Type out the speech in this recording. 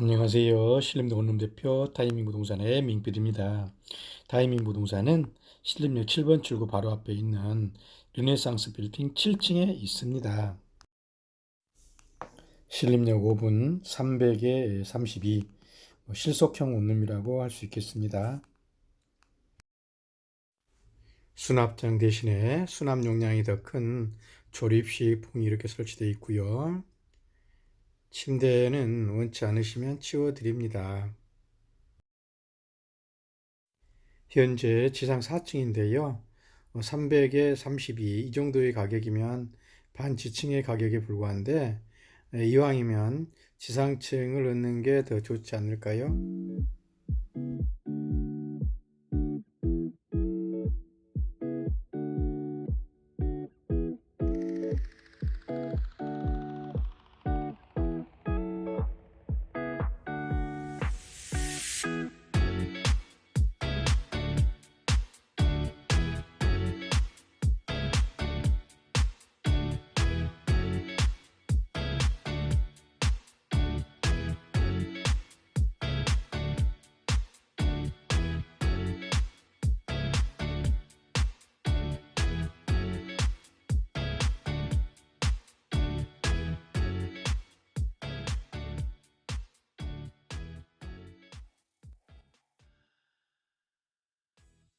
안녕하세요. 신림동 원룸 대표 타이밍 부동산의 민필입니다. 타이밍 부동산은 신림역 7번 출구 바로 앞에 있는 르네상스 빌딩 7층에 있습니다. 신림역 5분 300에 32뭐 실속형 원룸이라고 할 수 있겠습니다. 수납장 대신에 수납 용량이 더 큰 조립식 풍이 이렇게 설치되어 있고요. 침대는 원치 않으시면 치워드립니다. 현재 지상 4층인데요. 300에 32, 이 정도의 가격이면 반지층의 가격에 불과한데, 에, 이왕이면 지상층을 얻는 게 더 좋지 않을까요?